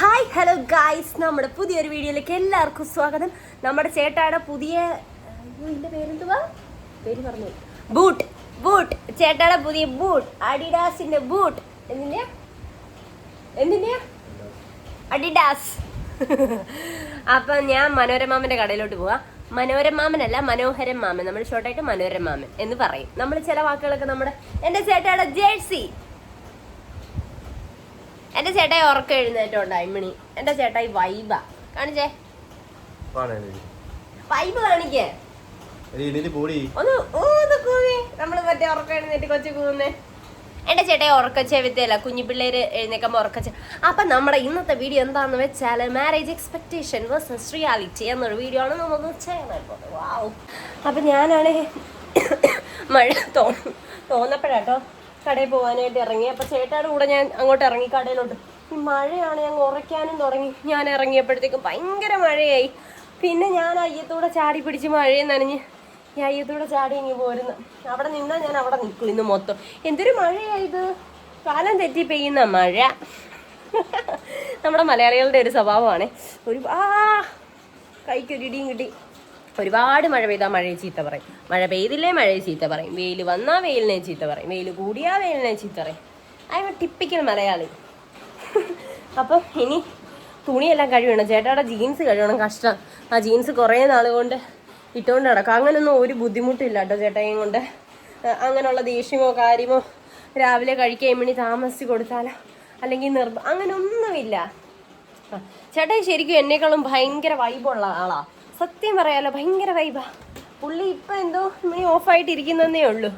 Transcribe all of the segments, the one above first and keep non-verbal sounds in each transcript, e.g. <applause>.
Hi hello guys നമ്മുടെ പുതിയൊരു വീഡിയോയിലേക്ക് എല്ലാവർക്കും സ്വാഗതം. നമ്മുടെ ചേട്ടായുടെ പുതിയ പേരെന്തുവാ? പേര് പറഞ്ഞു ബൂട്ട് ബൂട്ട് ചേട്ടായുടെ പുതിയ ബൂട്ട് അഡിഡാസിന്റെ ബൂട്ട് എന്തിന്റെയാ? എന്തിന്റെയാ? അഡിഡാസ് അപ്പൊ ഞാൻ മനോരമാമന്റെ കടയിലോട്ട് പോവാ. മനോരമാമനല്ല മനോഹരൻ മാമൻ. നമ്മൾ ഷോർട്ടായിട്ട് മനോരമാമൻ എന്ന് പറയും. നമ്മൾ ചില വാക്കുകളൊക്കെ നമ്മുടെ എന്റെ ചേട്ടായുടെ ജേഴ്സി എന്റെ ചേട്ടായി ഉറക്കം എഴുന്നേറ്റുണ്ട് അമ്മിണി എന്റെ ചേട്ടായി വൈബാ കാണിച്ചേ? വൈബ് കാണിക്കേ. ഒന്ന് ഊന്ന് കൂവി. നമ്മൾ മറ്റേ ഉറക്കം എഴുന്നേറ്റ് കൊച്ചു കൂവുന്നേ. എന്റെ ചേട്ടായി ഉറക്കച്ച വിദ്യല്ല കുഞ്ഞു പിള്ളേര് എഴുന്നേക്കുമ്പോ ഉറക്കച്ച അപ്പൊ നമ്മുടെ ഇന്നത്തെ വീഡിയോ എന്താന്ന് വെച്ചാൽ മാരേജ് എക്സ്പെക്ടേഷൻ വേഴ്സസ് റിയാലിറ്റി എന്നൊരു വീഡിയോ ആണ് നമ്മൾ ചെയ്യാനായിട്ട് പോകുന്നത് വാവ് അപ്പൊ ഞാനാണ് മഴ തോന്നി തോന്നപ്പോഴാട്ടോ കടയിൽ പോകാനായിട്ട് ഇറങ്ങി. അപ്പൊ ചേട്ടായുടെ കൂടെ ഞാൻ അങ്ങോട്ട് ഇറങ്ങി കടയിലോട്ട്. ഈ മഴയാണ് ഞങ്ങൾ ഉറയ്ക്കാനും തുടങ്ങി. ഞാൻ ഇറങ്ങിയപ്പോഴത്തേക്കും ഭയങ്കര മഴയായി. പിന്നെ ഞാൻ അയ്യത്തൂടെ ചാടി പിടിച്ച് മഴയെ നനഞ്ഞ് ഈ അയ്യത്തൂടെ ചാടി ഇങ്ങി പോരുന്നു. അവിടെ നിന്നാൽ ഞാൻ അവിടെ നിൽക്കും ഇന്ന് മൊത്തം. എന്തൊരു മഴയായത് കാലം തെറ്റി പെയ്യുന്ന മഴ. <laughs> നമ്മുടെ മലയാളികളുടെ ഒരു സ്വഭാവമാണ്. ഒരു ആ കൈക്കൊരിടിയും കിട്ടി. ഒരുപാട് മഴ പെയ്താൽ മഴയെ ചീത്ത പറയും. മഴ പെയ്തില്ലേ മഴയെ ചീത്ത പറയും. വെയിൽ വന്നാൽ വെയിലിനെ ചീത്ത പറയും. വെയിൽ കൂടിയാൽ വെയിലിനെ ചീത്ത പറയും. I am typical Malayali. അപ്പം ഇനി തുണിയെല്ലാം കഴിയണം ചേട്ടയുടെ ജീൻസ് കഴിയണം കഷ്ടം. ആ ജീൻസ് കുറേ നാൾ കൊണ്ട് ഇട്ടുകൊണ്ട് നടക്കാം. അങ്ങനൊന്നും ഒരു ബുദ്ധിമുട്ടില്ല കേട്ടോ ചേട്ടയും കൊണ്ട്. അങ്ങനെയുള്ള ദേഷ്യമോ കാര്യമോ രാവിലെ കഴിക്കാൻ വേണ്ടി താമസിച്ച് കൊടുത്താലോ? അല്ലെങ്കിൽ നിർബ അങ്ങനെ ഒന്നുമില്ല ആ, ചേട്ടായി ശരിക്കും എന്നെക്കാളും ഭയങ്കര വൈബുള്ള ആളാ. സത്യം പറയാലോ ഭയങ്കര വൈബാ പുള്ളി ഇപ്പം എന്തോ മണി ഓഫായിട്ട് ഇരിക്കുന്നതേ ഉള്ളൂ.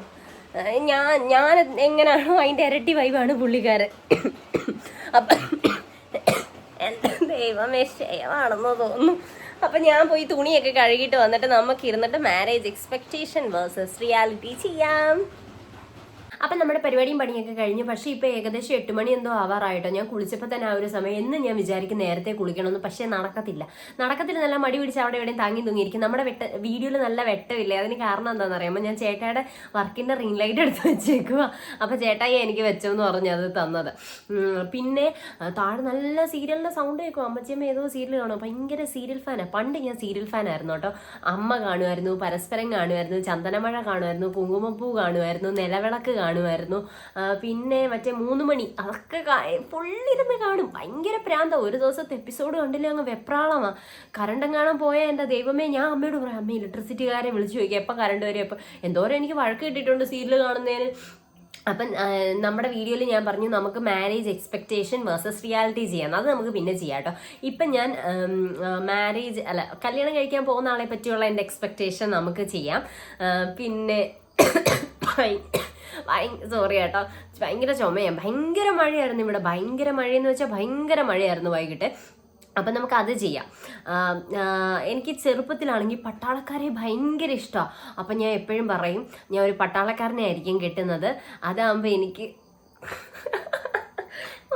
ഞാൻ ഞാൻ എങ്ങനെയാണോ അതിന്റെ ഇരട്ടി വൈബാണ് പുള്ളിക്കാരൻ. അപ്പം ദൈവമേ ക്ഷയമാണെന്ന് തോന്നുന്നു. അപ്പം ഞാൻ പോയി തുണിയൊക്കെ കഴുകിയിട്ട് വന്നിട്ട് നമുക്ക് ഇരുന്നിട്ട് മാരേജ് എക്സ്പെക്ടേഷൻ വേഴ്സസ് റിയാലിറ്റി ചെയ്യാം. അപ്പം നമ്മുടെ പരിപാടിയും പണിയൊക്കെ കഴിഞ്ഞു. പക്ഷേ ഇപ്പോൾ ഏകദേശം എട്ട് മണി എന്തോ ആവാറായിട്ടോ. ഞാൻ കുളിച്ചപ്പോൾ തന്നെ ആ ഒരു സമയം എന്ന് ഞാൻ വിചാരിക്കും നേരത്തെ കുളിക്കണമെന്ന്. പക്ഷേ നടക്കത്തില്ല. നടക്കത്തില്ല നല്ല മടി പിടിച്ച് അവിടെ എവിടെയും താങ്ങി തൂങ്ങിയിരിക്കും. നമ്മുടെ വെട്ട വീഡിയോയിൽ നല്ല വെട്ടമില്ലേ? അതിന് കാരണം എന്താണെന്ന് അറിയാമോ? ഞാൻ ചേട്ടായുടെ വർക്കിന്റെ റിംഗ് ലൈറ്റ് എടുത്ത് വെച്ചേക്കുക അപ്പോൾ ചേട്ടായി എനിക്ക് വെച്ചോന്ന് പറഞ്ഞു അത് തന്നത്. പിന്നെ താഴെ നല്ല സീരിയലിന്റെ സൗണ്ട് കേൾക്കും അമ്മച്ചിയമ്മ ഏതോ സീരിയൽ കാണും ഭയങ്കര സീരിയൽ ഫാനാണ് പണ്ട് ഞാൻ സീരിയൽ ഫാനായിരുന്നു കേട്ടോ. അമ്മ കാണുമായിരുന്നു പരസ്പരം കാണുമായിരുന്നു ചന്ദനമഴ കാണുമായിരുന്നു കുങ്കുമപ്പൂ കാണുമായിരുന്നു നിലവിളക്ക് കാണുമായിരുന്നു. ആ, പിന്നെ മറ്റേ മൂന്ന് മണി അതൊക്കെ ഫുള്ളിരുന്ന് കാണും. ഭയങ്കര പ്രാന്ത. ഒരു ദിവസത്തെ എപ്പിസോഡ് കണ്ടില്ല അങ്ങ് വെപ്രാളമാ. കറണ്ടും കാണാൻ പോയാൽ എന്താ ദൈവമേ. ഞാൻ അമ്മയോട് പറയാം അമ്മ ഇലക്ട്രിസിറ്റിക്കാരെ വിളിച്ചു ചോദിക്കുക എപ്പോൾ കറണ്ട് വരും? എപ്പോൾ എന്തോരം എനിക്ക് വഴക്ക് കിട്ടിയിട്ടുണ്ട് സീരിയൽ കാണുന്നതിന്. അപ്പം നമ്മുടെ വീഡിയോയിൽ ഞാൻ പറഞ്ഞു നമുക്ക് മാരേജ് എക്സ്പെക്റ്റേഷൻ വേഴ്സസ് റിയാലിറ്റി ചെയ്യാം. അത് നമുക്ക് പിന്നെ ചെയ്യാം കേട്ടോ. ഇപ്പം ഞാൻ മാരേജ് അല്ല കല്യാണം കഴിക്കാൻ പോകുന്ന ആളെ പറ്റിയുള്ള എന്റെ എക്സ്പെക്ടേഷൻ നമുക്ക് ചെയ്യാം. പിന്നെ സോറി കേട്ടോ. ഭയങ്കര ചുമയാണ്. ഭയങ്കര മഴയായിരുന്നു ഇവിടെ. ഭയങ്കര മഴയെന്ന് വെച്ചാൽ ഭയങ്കര മഴയായിരുന്നു വൈകിട്ട്. അപ്പം നമുക്ക് അത് ചെയ്യാം. എനിക്ക് ചെറുപ്പത്തിലാണെങ്കിൽ പട്ടാളക്കാരെ ഭയങ്കര ഇഷ്ടമാണ് അപ്പം ഞാൻ എപ്പോഴും പറയും ഞാൻ ഒരു പട്ടാളക്കാരനെ ആയിരിക്കും കിട്ടുന്നത്. അതാകുമ്പോൾ എനിക്ക്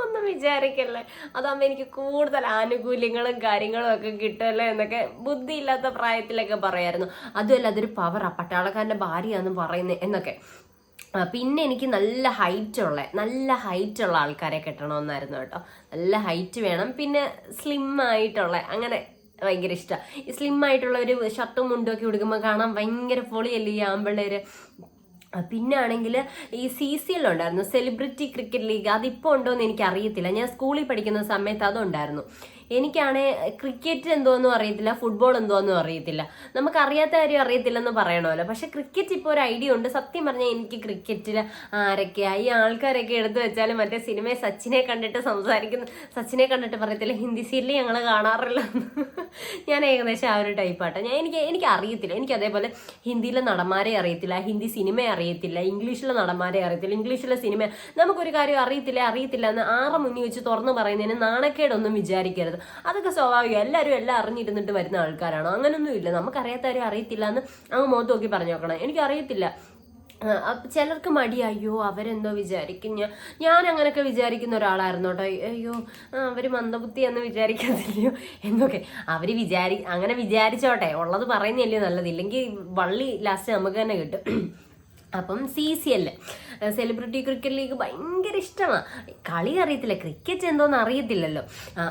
ഒന്നും വിചാരിക്കല്ലേ? അതാകുമ്പോൾ എനിക്ക് കൂടുതൽ ആനുകൂല്യങ്ങളും കാര്യങ്ങളും ഒക്കെ കിട്ടല്ലേ എന്നൊക്കെ ബുദ്ധിയില്ലാത്ത പ്രായത്തിലൊക്കെ പറയായിരുന്നു. അതുമല്ല അതൊരു പവറാ പട്ടാളക്കാരന്റെ ഭാര്യയാന്ന് പറയുന്നത് എന്നൊക്കെ. പിന്നെ എനിക്ക് നല്ല ഹൈറ്റ് ഉള്ള നല്ല ഹൈറ്റ് ഉള്ള ആൾക്കാരെ കെട്ടണമെന്നായിരുന്നു കേട്ടോ. നല്ല ഹൈറ്റ് വേണം. പിന്നെ സ്ലിം ആയിട്ടുള്ള അങ്ങനെ ഭയങ്കര ഇഷ്ടമാണ് ഈ സ്ലിം ആയിട്ടുള്ള ഒരു ഷർട്ടും മുണ്ടും ഒക്കെ ഉടുക്കുമ്പോൾ കാണാൻ ഭയങ്കര പൊളിയല്ലേ ഈ ആമ്പിള്ളേര്? ആ, പിന്നെ ആണെങ്കിൽ ഈ സി സി എൽ ഉണ്ടായിരുന്നു. Celebrity cricket league. അതിപ്പോൾ ഉണ്ടോ എന്ന് എനിക്ക് അറിയത്തില്ല ഞാൻ സ്കൂളിൽ പഠിക്കുന്ന സമയത്ത് അതുണ്ടായിരുന്നു. എനിക്കാണെ ക്രിക്കറ്റ് എന്തോന്നും അറിയത്തില്ല ഫുട്ബോൾ എന്തോന്നും അറിയത്തില്ല. നമുക്ക് അറിയാത്ത കാര്യം അറിയത്തില്ലെന്ന് പറയണമല്ലോ. പക്ഷെ ക്രിക്കറ്റ് ഇപ്പോൾ ഒരു ഐഡിയ ഉണ്ട്. സത്യം പറഞ്ഞാൽ എനിക്ക് ക്രിക്കറ്റിൽ ആരൊക്കെയാ? ഈ ആൾക്കാരൊക്കെ എടുത്തു വെച്ചാൽ മറ്റേ സിനിമയെ സച്ചിനെ കണ്ടിട്ട് സംസാരിക്കുന്ന സച്ചിനെ കണ്ടിട്ട് പറയത്തില്ല ഹിന്ദി സീരിയൽ ഞങ്ങൾ കാണാറില്ല. ഞാൻ ഏകദേശം ആ ഒരു ടൈപ്പാട്ടെ ഞാൻ എനിക്ക് എനിക്ക് അറിയത്തില്ല. എനിക്ക് അതേപോലെ ഹിന്ദിയിലെ നടന്മാരെ അറിയത്തില്ല ഹിന്ദി സിനിമ അറിയത്തില്ല ഇംഗ്ലീഷിലെ നടന്മാരെ അറിയത്തില്ല ഇംഗ്ലീഷിലെ സിനിമ. നമുക്കൊരു കാര്യം അറിയത്തില്ല അറിയത്തില്ല എന്ന് ആറ് മുന്നിൽ വെച്ച് തുറന്നു പറയുന്നതിന് നാണക്കേടൊന്നും വിചാരിക്കരുത്. അതൊക്കെ സ്വാഭാവികം. എല്ലാവരും എല്ലാം അറിഞ്ഞിരുന്നിട്ട് വരുന്ന ആൾക്കാരാണോ. അങ്ങനൊന്നും ഇല്ല. നമുക്കറിയാത്ത കാര്യം അറിയത്തില്ല എന്ന് അങ്ങ് മുഖത്ത് നോക്കി പറഞ്ഞു നോക്കണം. എനിക്കറിയത്തില്ല. ചിലർക്ക് മടി. അയ്യോ അവരെന്തോ വിചാരിക്കും ഞാൻ ഞാൻ അങ്ങനെയൊക്കെ വിചാരിക്കുന്ന ഒരാളായിരുന്നു കേട്ടോ. അയ്യോ അവർ മന്ദബുദ്ധി എന്ന് വിചാരിക്കത്തില്ലയോ? എന്നൊക്കെ. അവർ വിചാരി അങ്ങനെ വിചാരിച്ചോട്ടെ. ഉള്ളത് പറയുന്നതല്ലേ നല്ലത്. ഇല്ലെങ്കിൽ വള്ളി ലാസ്റ്റ് നമുക്ക് തന്നെ കിട്ടും. അപ്പം C C L. Celebrity cricket league ഭയങ്കര ഇഷ്ടമാണ് കളി അറിയത്തില്ല ക്രിക്കറ്റ് എന്തോന്ന് അറിയത്തില്ലല്ലോ.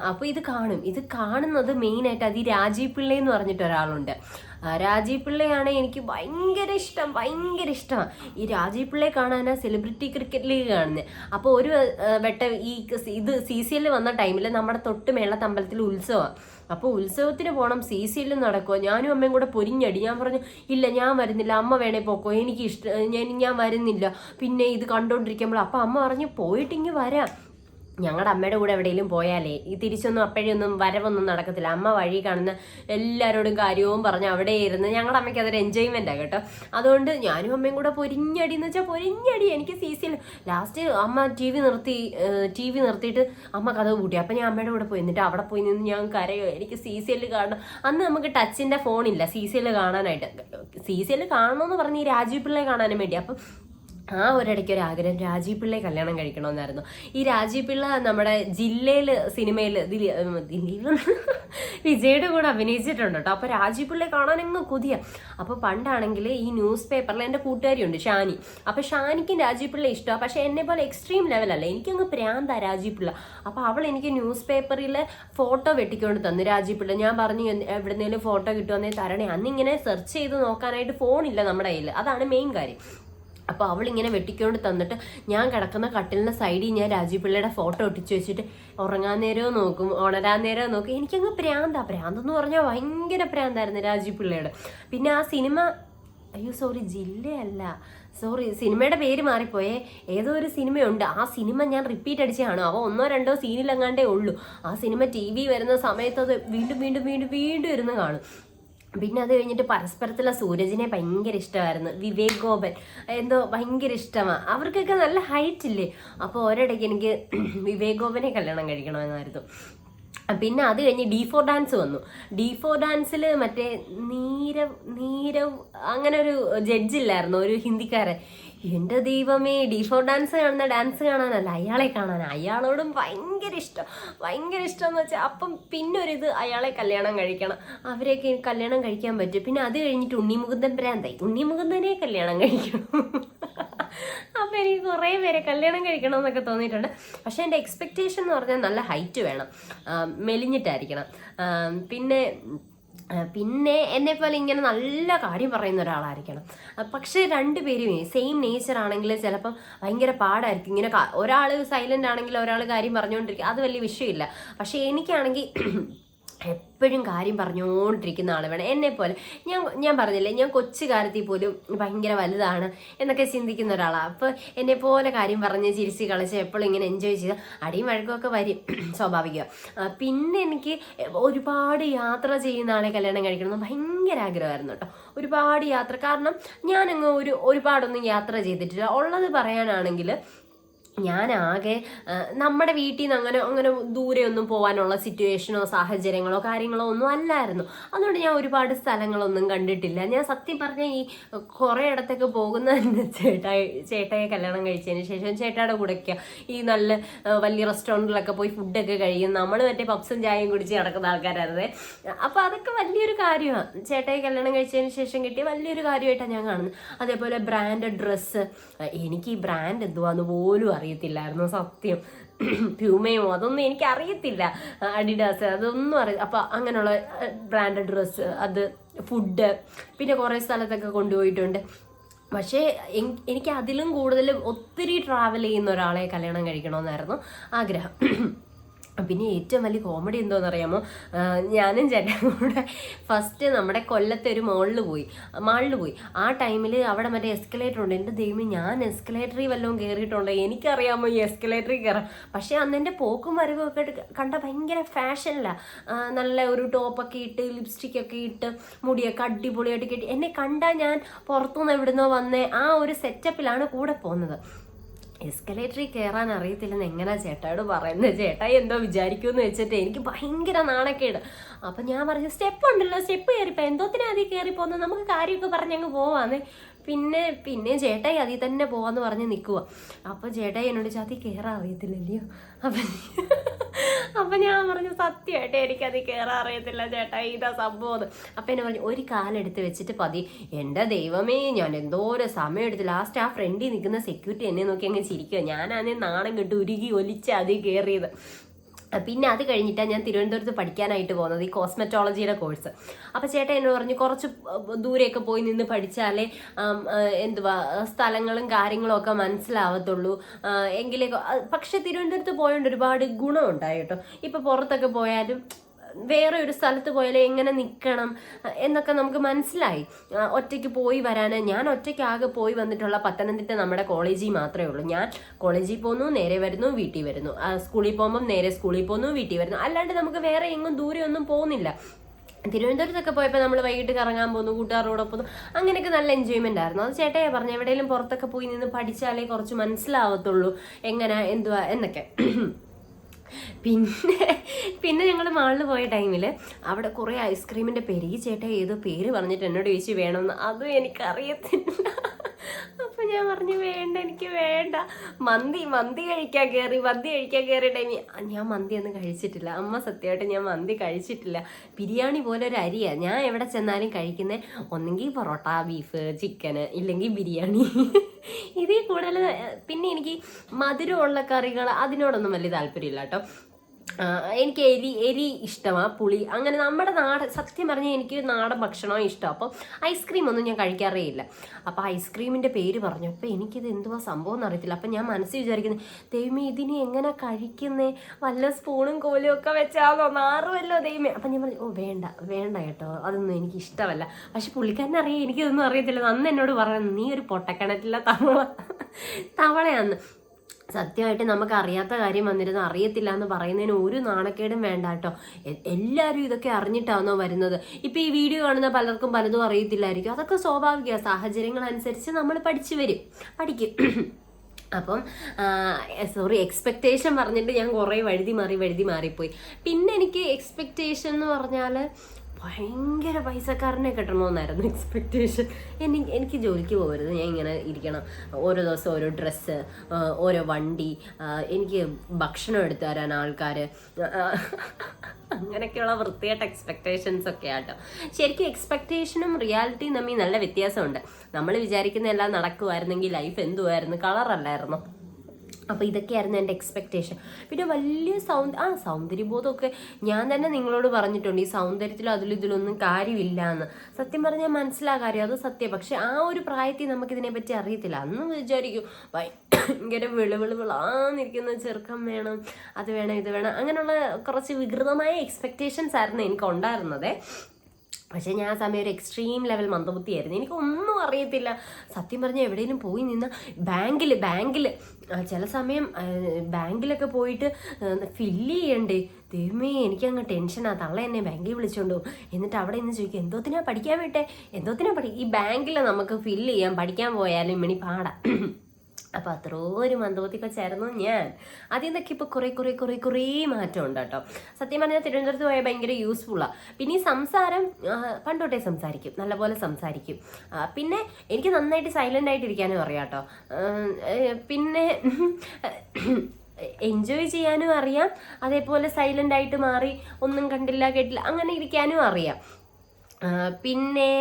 അപ്പോൾ ഇത് കാണും. ഇത് കാണുന്നത് മെയിനായിട്ട് അത് ഈ രാജീവ് പിള്ളേ എന്ന് പറഞ്ഞിട്ട് ഒരാളുണ്ട്. രാജീവ് പിള്ളയാണ് എനിക്ക് ഭയങ്കര ഇഷ്ടം ഭയങ്കര ഇഷ്ടമാണ്. ഈ രാജീവ് പിള്ളയെ കാണാൻ സെലിബ്രിറ്റി ക്രിക്കറ്റ് ലീഗ് കാണുന്നത് അപ്പോൾ ഒരു വെട്ട ഈ ഇത് സി സി എല്ലിൽ വന്ന ടൈമിൽ നമ്മുടെ തൊട്ട് മേളത്തമ്പലത്തിൽ ഉത്സവമാണ് അപ്പോൾ ഉത്സവത്തിന് പോകണം സി സി എല്ലിൽ നടക്കുമോ ഞാനും അമ്മയും കൂടെ പൊരിഞ്ഞടി. ഞാൻ പറഞ്ഞു ഇല്ല ഞാൻ വരുന്നില്ല. അമ്മ വേണേ പോക്കോ. എനിക്ക് ഇഷ്ടം ഞാൻ ഞാൻ വരുന്നില്ല. പിന്നെ ഇത് കണ്ടുകൊണ്ടിരിക്കുമ്പോൾ അപ്പോൾ അമ്മ പറഞ്ഞു പോയിട്ടിങ്ങ് വരാം. ഞങ്ങളുടെ അമ്മയുടെ കൂടെ എവിടെയെങ്കിലും പോയാലേ ഈ തിരിച്ചൊന്നും അപ്പോഴൊന്നും വരവൊന്നും നടക്കത്തില്ല. അമ്മ വഴി കാണുന്ന എല്ലാവരോടും കാര്യവും പറഞ്ഞ് അവിടെ ഇരുന്ന് ഞങ്ങളുടെ അമ്മയ്ക്ക് അതൊരു എൻജോയ്മെന്റാണ് കേട്ടോ. അതുകൊണ്ട് ഞാനും അമ്മയും കൂടെ പൊരിഞ്ഞടി എന്ന് വെച്ചാൽ പൊരിഞ്ഞടി. എനിക്ക് സി സിയിൽ ലാസ്റ്റ് അമ്മ ടി വി നിർത്തി ടി വി നിർത്തിയിട്ട് അമ്മ കഥ കൂട്ടി. അപ്പം ഞാൻ അമ്മയുടെ കൂടെ പോയി എന്നിട്ട് അവിടെ പോയി നിന്ന് ഞാൻ കരയോ എനിക്ക് സി സി എല്ലിൽ കാണണം. അന്ന് നമുക്ക് ടച്ചിന്റെ ഫോണില്ല. സി സി എല്ലിൽ കാണാനായിട്ട്. സി സി എല്ലിൽ കാണണമെന്ന് പറഞ്ഞ് ഈ രാജീവ് പിള്ളയെ കാണാനും വേണ്ടി. അപ്പം ആ ഒരിടയ്ക്ക് ഒരു ആഗ്രഹം. രാജീവ് പിള്ളയെ കല്യാണം കഴിക്കണമെന്നായിരുന്നു. ഈ രാജീവ് പിള്ള നമ്മുടെ ജില്ലയിൽ സിനിമയിൽ ദിലീപ് വിജയുടെ കൂടെ അഭിനയിച്ചിട്ടുണ്ട് കേട്ടോ അപ്പോൾ രാജീവ് പിള്ളയെ കാണാൻ അങ്ങ് കൊതിയ. അപ്പോൾ പണ്ടാണെങ്കിൽ ഈ ന്യൂസ് പേപ്പറിൽ എന്റെ കൂട്ടുകാരിയുണ്ട് ഷാനി. അപ്പോൾ ഷാനിക്കും രാജീവ് പിള്ള ഇഷ്ടമാണ് പക്ഷേ എന്നെ പോലെ എക്സ്ട്രീം ലെവലല്ല. എനിക്കങ്ങ് പ്രാന്ത രാജീവ് പിള്ള. അപ്പോൾ അവൾ എനിക്ക് ന്യൂസ് പേപ്പറിൽ ഫോട്ടോ വെട്ടിക്കൊണ്ട് തന്നു രാജീവ് പിള്ള. ഞാൻ പറഞ്ഞു എവിടെന്നേലും ഫോട്ടോ കിട്ടുമെന്നേ തരണേ. അന്നിങ്ങനെ സെർച്ച് ചെയ്ത് നോക്കാനായിട്ട് ഫോണില്ല നമ്മുടെ കയ്യിൽ അതാണ് മെയിൻ കാര്യം. അപ്പോൾ അവളിങ്ങനെ വെട്ടിക്കൊണ്ട് തന്നിട്ട് ഞാൻ കിടക്കുന്ന കട്ടിലിന്റെ സൈഡിൽ ഞാൻ രാജീവ് പിള്ളയുടെ ഫോട്ടോ ഒട്ടിച്ച് വെച്ചിട്ട് ഉറങ്ങാൻ നേരവും നോക്കും ഉണരാൻ നേരവും നോക്കും. എനിക്കങ്ങ് പ്രാന്താ. പ്രാന്തെന്ന് പറഞ്ഞാൽ ഭയങ്കര പ്രാന്തായിരുന്നു രാജീവ് പിള്ളയുടെ പിന്നെ ആ സിനിമ അയ്യോ സോറി ജില്ലയല്ല. സോറി സിനിമയുടെ പേര് മാറിപ്പോയേ. ഏതോ ഒരു സിനിമയുണ്ട്. ആ സിനിമ ഞാൻ റിപ്പീറ്റ് അടിച്ചാണ് അവ ഒന്നോ രണ്ടോ സീനിലെങ്ങാണ്ടേ ഉള്ളൂ. ആ സിനിമ ടി വി വരുന്ന സമയത്ത് അത് വീണ്ടും വീണ്ടും വീണ്ടും വീണ്ടും ഇരുന്ന് കാണും. പിന്നെ അത് കഴിഞ്ഞിട്ട് പരസ്പരത്തുള്ള സൂരജിനെ ഭയങ്കര ഇഷ്ടമായിരുന്നു. വിവേക് ഗോപൻ എന്തോ ഭയങ്കര ഇഷ്ടമാണ് അവർക്കൊക്കെ നല്ല ഹൈറ്റ് ഇല്ലേ? അപ്പോൾ ഒരിടയ്ക്ക് എനിക്ക് <clears throat> വിവേക് ഗോപനെ കല്യാണം കഴിക്കണമെന്നായിരുന്നു. പിന്നെ അത് കഴിഞ്ഞ് ഡി ഫോർ ഡാൻസ് വന്നു. ഡി ഫോർ ഡാൻസിൽ മറ്റേ നീരവ് നീരവ് അങ്ങനെ ഒരു ജഡ്ജില്ലായിരുന്നു ഒരു ഹിന്ദിക്കാരൻ. എന്റെ ദൈവമേ ഡി ഫോർ ഡാൻസ് കാണുന്ന ഡാൻസ് കാണാനല്ല അയാളെ കാണാൻ. അയാളോടും ഭയങ്കര ഇഷ്ടം. ഭയങ്കര ഇഷ്ടം എന്ന് വെച്ചാൽ അപ്പം പിന്നെ ഒരു ഇത് അയാളെ കല്യാണം കഴിക്കണം. അവരെയൊക്കെ കല്യാണം കഴിക്കാൻ പറ്റും. പിന്നെ അത് കഴിഞ്ഞിട്ട് ഉണ്ണിമുകുന്ദൻ ഭ്രാന്തായി ഉണ്ണിമുകുന്ദനെ കല്യാണം കഴിക്കണം. അപ്പം എനിക്ക് കുറേ പേരെ കല്യാണം കഴിക്കണം എന്നൊക്കെ തോന്നിയിട്ടുണ്ട്. പക്ഷെ എന്റെ എക്സ്പെക്റ്റേഷൻ എന്ന് പറഞ്ഞാൽ നല്ല ഹൈറ്റ് വേണം. മെലിഞ്ഞിട്ടായിരിക്കണം. പിന്നെ പിന്നെ എന്നെ പോലെ ഇങ്ങനെ നല്ല കാര്യം പറയുന്ന ഒരാളായിരിക്കണം. പക്ഷെ പക്ഷേ രണ്ടുപേരും സെയിം നേച്ചർ ആണെങ്കിൽ ചിലപ്പം ഭയങ്കര പാടായിരിക്കും. ഇങ്ങനെ ഒരാൾ സൈലന്റ് ആണെങ്കിൽ ഒരാൾ കാര്യം പറഞ്ഞുകൊണ്ടിരിക്കും. അത് വലിയ വിഷയമില്ല. പക്ഷേ എനിക്കാണെങ്കിൽ എപ്പോഴും കാര്യം പറഞ്ഞുകൊണ്ടിരിക്കുന്ന ആൾ വേണം എന്നെ പോലെ ഞാൻ ഞാൻ പറഞ്ഞില്ലേ ഞാൻ കൊച്ചു കാലത്തിൽ പോലും ഭയങ്കര വലുതാണ് എന്നൊക്കെ ചിന്തിക്കുന്ന ഒരാളാണ് അപ്പോൾ എന്നെ പോലെ കാര്യം പറഞ്ഞ് ചിരിച്ച് കളിച്ച് എപ്പോഴും ഇങ്ങനെ എൻജോയ് ചെയ്ത് അടിയും വഴക്കമൊക്കെ വരും <clears throat> സ്വാഭാവികം. പിന്നെ എനിക്ക് ഒരുപാട് യാത്ര ചെയ്യുന്ന ആളെ കല്യാണം കഴിക്കണമെന്ന് ഭയങ്കര ആഗ്രഹമായിരുന്നു കേട്ടോ. ഒരുപാട് യാത്ര. കാരണം ഞാനങ്ങ് ഒരു ഒരുപാടൊന്നും യാത്ര ചെയ്തിട്ടില്ല. ഉള്ളത് പറയാനാണെങ്കിൽ ഞാൻ ആകെ നമ്മുടെ വീട്ടിൽ നിന്ന് അങ്ങനെ അങ്ങനെ ദൂരെ ഒന്നും പോകാനുള്ള സിറ്റുവേഷനോ സാഹചര്യങ്ങളോ കാര്യങ്ങളോ ഒന്നും അല്ലായിരുന്നു. അതുകൊണ്ട് ഞാൻ ഒരുപാട് സ്ഥലങ്ങളൊന്നും കണ്ടിട്ടില്ല. ഞാൻ സത്യം പറഞ്ഞാൽ ഈ കുറേ ഇടത്തൊക്കെ പോകുന്ന <laughs> ചേട്ടായി ചേട്ടായെ കല്യാണം കഴിച്ചതിന് ശേഷം ചേട്ടായുടെ കൂടെയൊക്കെ ഈ നല്ല വലിയ റെസ്റ്റോറന്റിലൊക്കെ പോയി ഫുഡൊക്കെ കഴിയും. നമ്മൾ മറ്റേ പപ്സും ചായയും കുടിച്ച് നടക്കുന്ന ആൾക്കാരായിരുന്നേ. അപ്പോൾ അതൊക്കെ വലിയൊരു കാര്യമാണ് ചേട്ടായി കല്യാണം കഴിച്ചതിന് ശേഷം കിട്ടിയ വലിയൊരു കാര്യമായിട്ടാണ് ഞാൻ കാണുന്നത്. അതേപോലെ ബ്രാൻഡ് ഡ്രസ്സ് എനിക്ക് ഈ ബ്രാൻഡ് എന്തുവാന്ന് പോലും അറിയത്തില്ലായിരുന്നു സത്യം. പ്യൂമയോ അതൊന്നും എനിക്ക് അറിയത്തില്ല അഡിഡാസ് അതൊന്നും അറിയ അപ്പൊ അങ്ങനെയുള്ള ബ്രാൻഡഡ് ഡ്രസ്സ് അത് ഫുഡ് പിന്നെ കുറേ സ്ഥലത്തൊക്കെ കൊണ്ടുപോയിട്ടുണ്ട്. പക്ഷേ എനിക്ക് അതിലും കൂടുതൽ ഒത്തിരി ട്രാവൽ ചെയ്യുന്ന ഒരാളെ കല്യാണം കഴിക്കണമെന്നായിരുന്നു ആഗ്രഹം. പിന്നെ ഏറ്റവും വലിയ കോമഡി എന്തോന്ന് അറിയാമോ ഞാനും ചേട്ടനും കൂടെ ഫസ്റ്റ് നമ്മുടെ കൊല്ലത്തെ ഒരു മോളിൽ പോയി. മാളിൽ പോയി. ആ ടൈമിൽ അവിടെ മറ്റേ എസ്കലേറ്റർ ഉണ്ട്. എന്റെ ദൈവം ഞാൻ എസ്കലേറ്ററിൽ വല്ലതും കയറിയിട്ടുണ്ടോ എനിക്കറിയാമോ ഈ എസ്കലേറ്ററിൽ കയറാം പക്ഷേ അന്ന് എന്റെ പോക്കും വരവും ഒക്കെ കണ്ട ഭയങ്കര ഫാഷനിലാണ് നല്ല ഒരു ടോപ്പൊക്കെ ഇട്ട് ലിപ്സ്റ്റിക് ഒക്കെ ഇട്ട് മുടിയൊക്കെ അടിപൊളിയായിട്ട് കെട്ടി എന്നെ കണ്ടാൽ ഞാൻ പുറത്തുനിന്ന് എവിടുന്നോ വന്നേ ആ ഒരു സെറ്റപ്പിലാണ് കൂടെ പോകുന്നത് എസ്കലേറ്ററിൽ കയറാൻ അറിയത്തില്ലെന്ന് എങ്ങനെയാ ചേട്ടായോട് പറയുന്നത് ചേട്ടായി എന്തോ വിചാരിക്കുമെന്ന് വെച്ചിട്ട് എനിക്ക് ഭയങ്കര നാണക്കേട്. അപ്പം ഞാൻ പറഞ്ഞു സ്റ്റെപ്പ് ഉണ്ടല്ലോ സ്റ്റെപ്പ് കയറിപ്പോ. എന്തോത്തിനാ അതിൽ കയറി പോകുന്നത് നമുക്ക് കാര്യമൊക്കെ പറഞ്ഞങ്ങ് പോവാന്ന്. പിന്നെ പിന്നെ ചേട്ടായി അതിൽ തന്നെ പോവാന്ന് പറഞ്ഞ് നിൽക്കുക അപ്പോൾ ചേട്ടായി എന്നോട് ചാത്തി കയറാൻ അറിയത്തില്ലല്ലയോ അപ്പം അപ്പം ഞാൻ പറഞ്ഞു സത്യമായിട്ട് എനിക്കത് കയറാൻ അറിയത്തില്ല ചേട്ടായി ഇതാ സംഭവം അപ്പൊ എന്നെ പറഞ്ഞു ഒരു കാലെടുത്ത് വെച്ചിട്ട് പതി. എന്റെ ദൈവമേ ഞാൻ എന്തോരം സമയം എടുത്ത് ലാസ്റ്റ് ആ ഫ്രണ്ടിൽ നിൽക്കുന്ന സെക്യൂരിറ്റി എന്നെ നോക്കി അങ്ങ് ചിരിക്കുക ഞാനാണെങ്കിൽ നാണം കെട്ട് ഉരുകി ഒലിച്ച് അതിൽ കയറിയത് പിന്നെ അത് കഴിഞ്ഞിട്ടാണ് ഞാൻ തിരുവനന്തപുരത്ത് പഠിക്കാനായിട്ട് പോകുന്നത് ഈ കോസ്മെറ്റോളജിയുടെ കോഴ്സ് അപ്പോൾ ചേട്ടൻ എന്നോട് പറഞ്ഞു കുറച്ച് ദൂരെയൊക്കെ പോയി നിന്ന് പഠിച്ചാലേ എന്തുവാ സ്ഥലങ്ങളും കാര്യങ്ങളും ഒക്കെ മനസ്സിലാവത്തുള്ളൂ. എങ്കിലേ പക്ഷേ തിരുവനന്തപുരത്ത് പോയതുകൊണ്ട് ഒരുപാട് ഗുണമുണ്ടായി കേട്ടോ. ഇപ്പം പുറത്തൊക്കെ പോയാലും വേറെ ഒരു സ്ഥലത്ത് പോയാൽ എങ്ങനെ നിൽക്കണം എന്നൊക്കെ നമുക്ക് മനസ്സിലായി. ഒറ്റയ്ക്ക് പോയി വരാൻ ഞാൻ ഒറ്റയ്ക്കാകെ പോയി വന്നിട്ടുള്ള പത്തനംതിട്ട നമ്മുടെ കോളേജിൽ മാത്രമേ ഉള്ളൂ. ഞാൻ കോളേജിൽ പോകുന്നു നേരെ വരുന്നു വീട്ടിൽ വരുന്നു. സ്കൂളിൽ പോകുമ്പം നേരെ സ്കൂളിൽ പോകുന്നു വീട്ടിൽ വരുന്നു. അല്ലാണ്ട് നമുക്ക് വേറെ എങ്ങും ദൂരെ ഒന്നും പോകുന്നില്ല. തിരുവനന്തപുരത്തൊക്കെ പോയപ്പോൾ നമ്മൾ വൈകിട്ട് കറങ്ങാൻ പോകുന്നു കൂട്ടുകാരോടൊപ്പം പോകുന്നു അങ്ങനെയൊക്കെ നല്ല എൻജോയ്മെന്റ് ആയിരുന്നു. അത് ചേട്ടയെ പറഞ്ഞു എവിടെയെങ്കിലും പുറത്തൊക്കെ പോയി നിന്ന് പഠിച്ചാലേ കുറച്ച് മനസ്സിലാവത്തുള്ളൂ. എങ്ങനെ എന്തുവാ എന്നൊക്കെ. പിന്നെ പിന്നെ ഞങ്ങൾ മാളിൽ പോയ ടൈമിൽ അവിടെ കുറേ ഐസ്ക്രീമിന്റെ പേര് ഈ ചേട്ടാ ഏതോ പേര് പറഞ്ഞിട്ട് എന്നോട് ചോദിച്ചു വേണമെന്ന് അതും എനിക്കറിയത്തില്ല. ഞാൻ പറഞ്ഞു വേണ്ട എനിക്ക് വേണ്ട. മന്തി മന്തി കഴിക്കാൻ കയറി മന്തി കഴിക്കാൻ കയറിയ ടൈമിൽ ഞാൻ മന്തി ഒന്നും കഴിച്ചിട്ടില്ല. അമ്മ സത്യമായിട്ട് ഞാൻ മന്തി കഴിച്ചിട്ടില്ല. ബിരിയാണി പോലെ ഒരു അരിയാണ് ഞാൻ എവിടെ ചെന്നാലും കഴിക്കുന്നത് ഒന്നെങ്കിൽ പൊറോട്ട ബീഫ് ചിക്കന് ഇല്ലെങ്കിൽ ബിരിയാണി. ഇതിൽ കൂടുതൽ പിന്നെ എനിക്ക് മധുരമുള്ള കറികൾ അതിനോടൊന്നും വലിയ താല്പര്യമില്ല കേട്ടോ. എനിക്ക് എരി എരി ഇഷ്ടമാണ് പുളി. അങ്ങനെ നമ്മുടെ നാടൻ സത്യം പറഞ്ഞാൽ എനിക്ക് നാടൻ ഭക്ഷണം ഇഷ്ടം. അപ്പം ഐസ്ക്രീം ഒന്നും ഞാൻ കഴിക്കാറേ ഇല്ല. അപ്പോൾ ഐസ്ക്രീമിന്റെ പേര് പറഞ്ഞു. അപ്പോൾ എനിക്കിത് എന്തുവാ സംഭവം എന്ന് അറിയത്തില്ല അപ്പം ഞാൻ മനസ്സിൽ വിചാരിക്കുന്നത് ദൈവമേ ഇതിനെ എങ്ങനെ കഴിക്കുന്നേ? വല്ല സ്പൂണും കോലും ഒക്കെ വെച്ചാലോ നാറുമല്ലോ ദൈവമേ. അപ്പം ഞാൻ പറഞ്ഞു ഓ വേണ്ട വേണ്ട കേട്ടോ. അതൊന്നും എനിക്ക് ഇഷ്ടമല്ല. പക്ഷെ പുള്ളിക്കാരനെ അറിയാം എനിക്കിതൊന്നും അറിയത്തില്ല. അന്ന് എന്നോട് പറഞ്ഞു നീ ഒരു പൊട്ടക്കിണറ്റില്ല തവള തവളയാന്ന്. സത്യമായിട്ട് നമുക്ക് അറിയാത്ത കാര്യം വന്നിരുന്നു. അറിയത്തില്ല എന്ന് പറയുന്നതിന് ഒരു നാണക്കേടും വേണ്ട കേട്ടോ. എല്ലാവരും ഇതൊക്കെ അറിഞ്ഞിട്ടാണോ വരുന്നത്? ഇപ്പം ഈ വീഡിയോ കാണുന്ന പലർക്കും പലതും അറിയത്തില്ലായിരിക്കും. അതൊക്കെ സ്വാഭാവിക സാഹചര്യങ്ങൾ അനുസരിച്ച് നമ്മൾ പഠിച്ചു വരും. പഠിക്കും. <clears throat> അപ്പം സോറി എക്സ്പെക്റ്റേഷൻ പറഞ്ഞിട്ട് ഞാൻ കുറേ വഴുതി മാറി വഴുതി മാറിപ്പോയി. പിന്നെ എനിക്ക് എക്സ്പെക്റ്റേഷൻ എന്ന് പറഞ്ഞാൽ ഭയങ്കര പൈസക്കാരനെ കിട്ടണമെന്നായിരുന്നു എക്സ്പെക്റ്റേഷൻ എനിക്ക് എനിക്ക് ജോലിക്ക് പോകരുത്. ഞാൻ ഇങ്ങനെ ഇരിക്കണം. ഓരോ ദിവസം ഓരോ ഡ്രസ്സ് ഓരോ വണ്ടി എനിക്ക് ഭക്ഷണം എടുത്തു തരാൻ ആൾക്കാർ അങ്ങനെയൊക്കെയുള്ള വൃത്തിയായിട്ട് എക്സ്പെക്റ്റേഷൻസ് ഒക്കെ ആട്ടോ. ശരിക്കും എക്സ്പെക്റ്റേഷനും റിയാലിറ്റിയും തമ്മിൽ നല്ല വ്യത്യാസമുണ്ട്. നമ്മൾ വിചാരിക്കുന്ന എല്ലാം നടക്കുമായിരുന്നെങ്കിൽ ലൈഫ് എന്തുമായിരുന്നു കളറല്ലായിരുന്നു അപ്പോൾ ഇതൊക്കെയായിരുന്നു എന്റെ എക്സ്പെക്റ്റേഷൻ പിന്നെ വലിയ സൗന്ദ ആ സൗന്ദര്യബോധമൊക്കെ ഞാൻ തന്നെ നിങ്ങളോട് പറഞ്ഞിട്ടുണ്ട്. ഈ സൗന്ദര്യത്തിലും അതിലും ഇതിലൊന്നും കാര്യമില്ല എന്ന് സത്യം പറഞ്ഞാൽ മനസ്സിലാ കാര്യം. അത് സത്യം. പക്ഷെ ആ ഒരു പ്രായത്തിൽ നമുക്കിതിനെ പറ്റി അറിയത്തില്ല. അന്ന് വിചാരിക്കും ഭയങ്കര വെളുവെളുവിളാന്നിരിക്കുന്ന ചെറുക്കം വേണം അത് വേണം ഇത് വേണം. അങ്ങനെയുള്ള കുറച്ച് വികൃതമായ എക്സ്പെക്റ്റേഷൻസ് ആയിരുന്നു എനിക്ക് ഉണ്ടായിരുന്നത്. പക്ഷേ ഞാൻ ആ സമയം ഒരു എക്സ്ട്രീം ലെവൽ മന്ദബുദ്ധിയായിരുന്നു. എനിക്കൊന്നും അറിയത്തില്ല. സത്യം പറഞ്ഞാൽ എവിടെയെങ്കിലും പോയി നിന്ന് ബാങ്കിൽ ബാങ്കിൽ ചില സമയം ബാങ്കിലൊക്കെ പോയിട്ട് ഫില്ല് ചെയ്യണ്ടേ? ദൈവമേ എനിക്കങ്ങ് ടെൻഷനാണ് തള്ള എന്നെ ബാങ്കിൽ വിളിച്ചോണ്ടു? എന്നിട്ട് അവിടെ നിന്ന് ചോദിക്കും എന്തോത്തിനാ പഠിക്കാൻ വിട്ടെ? എന്തോത്തിനാ പഠി? ഈ ബാങ്കിൽ നമുക്ക് ഫില്ല് ചെയ്യാൻ പഠിക്കാൻ പോയാലും മണി പാടാ അപ്പോൾ അത്രോ ഒരു മന്ദബുദ്ധി കൊച്ചായിരുന്നു ഞാൻ. അതിൽ നിന്നൊക്കെ ഇപ്പോൾ കുറേ കുറേ കുറേ മാറ്റം ഉണ്ട് കേട്ടോ. സത്യം പറഞ്ഞാൽ തിരുവനന്തപുരത്ത് പോയാൽ ഭയങ്കര യൂസ്ഫുള്ളാണ് പിന്നെ ഈ സംസാരം പണ്ടോട്ടേ സംസാരിക്കും. നല്ലപോലെ സംസാരിക്കും. പിന്നെ എനിക്ക് നന്നായിട്ട് സൈലന്റ് ആയിട്ട് ഇരിക്കാനും അറിയാം കേട്ടോ. പിന്നെ <clears throat> എൻജോയ് ചെയ്യാനും അറിയാം. അതേപോലെ സൈലന്റ് ആയിട്ട് മാറി ഒന്നും കണ്ടില്ല കേട്ടില്ല അങ്ങനെ ഇരിക്കാനും അറിയാം. പിന്നെ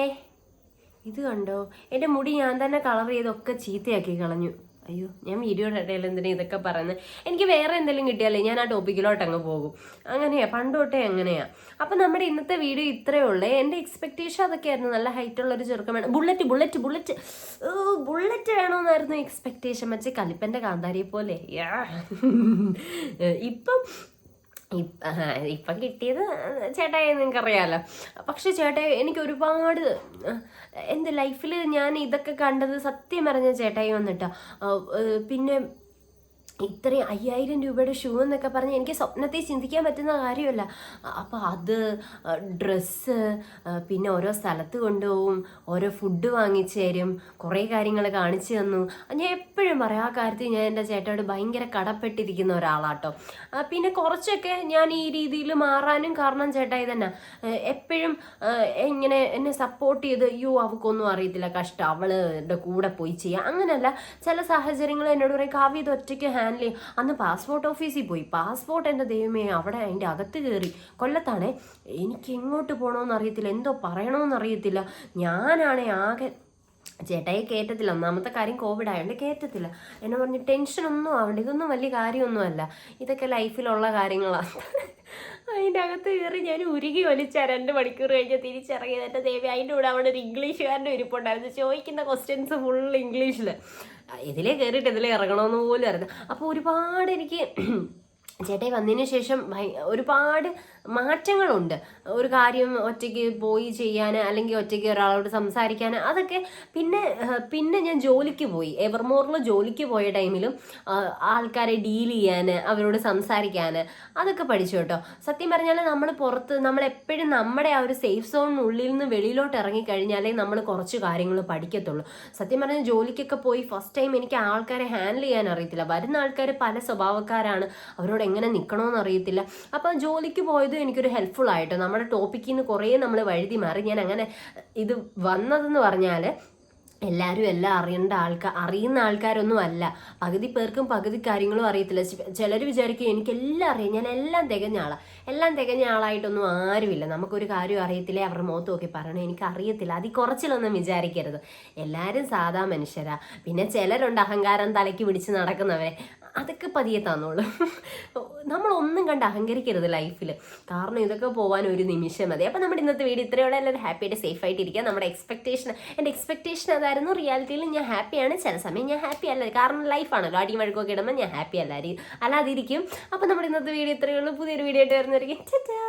ഇത് കണ്ടോ? എന്റെ മുടി ഞാൻ തന്നെ കളർ ചെയ്തൊക്കെ ചീത്തയാക്കി കളഞ്ഞു. അയ്യോ ഞാൻ വീഡിയോയുടെ ഇടയിൽ എന്തിനാ ഇതൊക്കെ പറയുന്നത്? എനിക്ക് വേറെ എന്തെങ്കിലും കിട്ടിയാലേ ഞാൻ ആ ടോപ്പിക്കിലോട്ട് അങ്ങ് പോകും. അങ്ങനെയാ പണ്ടോട്ടേ അങ്ങനെയാ. അപ്പം നമ്മുടെ ഇന്നത്തെ വീഡിയോ ഇത്രയേ ഉള്ളേ. എന്റെ എക്സ്പെക്റ്റേഷൻ അതൊക്കെയായിരുന്നു നല്ല ഹൈറ്റ് ഉള്ള ഒരു ചെറുക്കം വേണം. ബുള്ളറ്റ് ബുള്ളറ്റ് ബുള്ളറ്റ് ബുള്ളറ്റ് വേണമെന്നായിരുന്നു എക്സ്പെക്റ്റേഷൻ മറ്റേ കലിപ്പന്റെ കാന്താരിയെ പോലെ. <laughs> ഇപ്പം ഇപ്പ- കിട്ടിയത് ചേട്ടായി നിങ്ങൾക്കറിയാമല്ലോ പക്ഷെ ചേട്ടായി എനിക്ക് ഒരുപാട് എന്റെ ലൈഫിൽ ഞാൻ ഇതൊക്കെ കണ്ടത് സത്യം പറഞ്ഞ ചേട്ടായി വന്നിട്ടാണ് പിന്നെ ഇത്രയും അയ്യായിരം രൂപയുടെ ഷൂ എന്നൊക്കെ പറഞ്ഞ് എനിക്ക് സ്വപ്നത്തിൽ ചിന്തിക്കാൻ പറ്റുന്ന കാര്യമല്ല. അപ്പോൾ അത് ഡ്രസ്സ് പിന്നെ ഓരോ സ്ഥലത്ത് കൊണ്ടുപോകും ഓരോ ഫുഡ് വാങ്ങിച്ചു തരും കുറേ കാര്യങ്ങൾ കാണിച്ചു തന്നു. ഞാൻ എപ്പോഴും പറയാം ആ കാര്യത്തിൽ ഞാൻ എന്റെ ചേട്ടനോട് ഭയങ്കര കടപ്പെട്ടിരിക്കുന്ന ഒരാളാട്ടോ. പിന്നെ കുറച്ചൊക്കെ ഞാൻ ഈ രീതിയിൽ മാറാനും കാരണം ചേട്ടായി തന്നെ. എപ്പോഴും ഇങ്ങനെ എന്നെ സപ്പോർട്ട് ചെയ്ത് അയ്യോ അവൾക്കൊന്നും അറിയത്തില്ല കഷ്ടം. അവളുടെ കൂടെ പോയി ചെയ്യാം. അങ്ങനെയല്ല ചില സാഹചര്യങ്ങൾ എന്നോട് പറയും കാവ്യ ഇത് ഒറ്റയ്ക്ക് ഹാൻഡിൽ അന്ന് പാസ്പോർട്ട് ഓഫീസിൽ പോയി. പാസ്പോർട്ട് എന്റെ ദൈവമേ അവിടെ അതിന്റെ അകത്ത് കയറി. കൊല്ലത്താണേ. എനിക്ക് എങ്ങോട്ട് പോകണമെന്ന് അറിയത്തില്ല. എന്തോ പറയണമെന്ന് അറിയത്തില്ല. ഞാനാണേ ആകെ ചേട്ടായി കയറ്റത്തില്ല ഒന്നാമത്തെ കാര്യം കോവിഡ് ആയതുകൊണ്ട് കയറ്റത്തില്ല എന്നെ പറഞ്ഞ് ടെൻഷനൊന്നും ആവണ്ട. ഇതൊന്നും വലിയ കാര്യമൊന്നുമല്ല. ഇതൊക്കെ ലൈഫിലുള്ള കാര്യങ്ങളാണ് അതിന്റെ അകത്ത് കയറി ഞാൻ ഉരുകി വലിച്ച രണ്ട് മണിക്കൂർ കഴിഞ്ഞ് തിരിച്ചിറങ്ങിയത്. എന്റെ ദേവി അതിന്റെ കൂടെ അവിടെ ഒരു ഇംഗ്ലീഷുകാരന്റെ ഇരിപ്പുണ്ടായിരുന്നു. ചോദിക്കുന്ന ക്വസ്റ്റ്യൻസ് ഫുൾ ഇംഗ്ലീഷിൽ ഇതിലേ കയറിയിട്ട് ഇതിലേ ഇറങ്ങണമെന്ന് പോലും അറിയാം അപ്പോൾ ഒരുപാട് എനിക്ക് <clears throat> ചേട്ടായി വന്നതിന് ശേഷം ഒരുപാട് മാറ്റങ്ങളുണ്ട്. ഒരു കാര്യം ഒറ്റയ്ക്ക് പോയി ചെയ്യാൻ അല്ലെങ്കിൽ ഒറ്റയ്ക്ക് ഒരാളോട് സംസാരിക്കാൻ അതൊക്കെ പിന്നെ പിന്നെ ഞാൻ ജോലിക്ക് പോയി. എവർമോറിൽ ജോലിക്ക് പോയ ടൈമിലും ആൾക്കാരെ ഡീൽ ചെയ്യാൻ അവരോട് സംസാരിക്കാൻ അതൊക്കെ പഠിച്ചു കേട്ടോ. സത്യം പറഞ്ഞാൽ നമ്മൾ പുറത്ത് നമ്മൾ എപ്പോഴും നമ്മുടെ ആ ഒരു സേഫ് സോണിനുള്ളിൽ നിന്ന് വെളിയിലോട്ട് ഇറങ്ങിക്കഴിഞ്ഞാലേ നമ്മൾ കുറച്ച് കാര്യങ്ങൾ പഠിക്കത്തുള്ളൂ. സത്യം പറഞ്ഞാൽ ജോലിക്കൊക്കെ പോയി ഫസ്റ്റ് ടൈം എനിക്ക് ആൾക്കാരെ ഹാൻഡിൽ ചെയ്യാൻ അറിയത്തില്ല. വരുന്ന ആൾക്കാർ പല സ്വഭാവക്കാരാണ്. അവരോട് എങ്ങനെ നിൽക്കണമെന്ന് അറിയത്തില്ല. അപ്പം ജോലിക്ക് പോയത് എനിക്കൊരു ഹെൽപ്ഫുൾ ആയിട്ട്. നമ്മുടെ ടോപ്പിക്കിൽ നിന്ന് കുറേ നമ്മൾ വഴുതി മാറി. ഞാൻ അങ്ങനെ ഇത് വന്നതെന്ന് പറഞ്ഞാൽ എല്ലാവരും എല്ലാം അറിയേണ്ട ആൾക്കാർ അറിയുന്ന ആൾക്കാരൊന്നും അല്ല. പകുതി പേർക്കും പകുതി കാര്യങ്ങളും അറിയത്തില്ല. ചിലർ വിചാരിക്കും എനിക്കെല്ലാം അറിയാം. ഞാൻ എല്ലാം തികഞ്ഞ ആളാണ് എല്ലാം തികഞ്ഞ ആളായിട്ടൊന്നും ആരുമില്ല. നമുക്കൊരു കാര്യം അറിയത്തില്ല? അവരുടെ മുഖത്ത് നോക്കി പറയണം. എനിക്ക് അറിയത്തില്ല അതി കുറച്ചിലൊന്നും വിചാരിക്കരുത്. എല്ലാവരും സാധാ മനുഷ്യരാ. പിന്നെ ചിലരുണ്ട് അഹങ്കാരം തലയ്ക്ക് പിടിച്ച് നടക്കുന്നവരെ. അതൊക്കെ പതിയെ തന്നോളൂ. നമ്മളൊന്നും കണ്ട് അഹങ്കരിക്കരുത് ലൈഫിൽ കാരണം ഇതൊക്കെ പോകാൻ ഒരു നിമിഷം മതി. അപ്പം നമ്മുടെ ഇന്നത്തെ വീഡിയോ ഇത്രയോടെ എല്ലാവരും ഹാപ്പിയായിട്ട് സേഫ് ആയിട്ട് നമ്മുടെ എക്സ്പെക്ടേഷൻ എന്റെ എക്സ്പെക്ടേഷൻ അതായിരുന്നു റിയാലിറ്റിയിൽ ഞാൻ ഹാപ്പിയാണ് ചില സമയം ഞാൻ ഹാപ്പി അല്ല. കാരണം ലൈഫാണല്ലോ അടിയും വഴക്കൊക്കെ ഇടുമ്പോൾ ഞാൻ ഹാപ്പി അല്ലായിരിക്കും. അല്ലാതിരിക്കും. അപ്പം നമ്മുടെ ഇന്നത്തെ വീഡിയോ ഇത്രയേ ഉള്ളൂ. പുതിയൊരു വീഡിയോ ആയിട്ട് വരുന്നതായിരിക്കും ചാ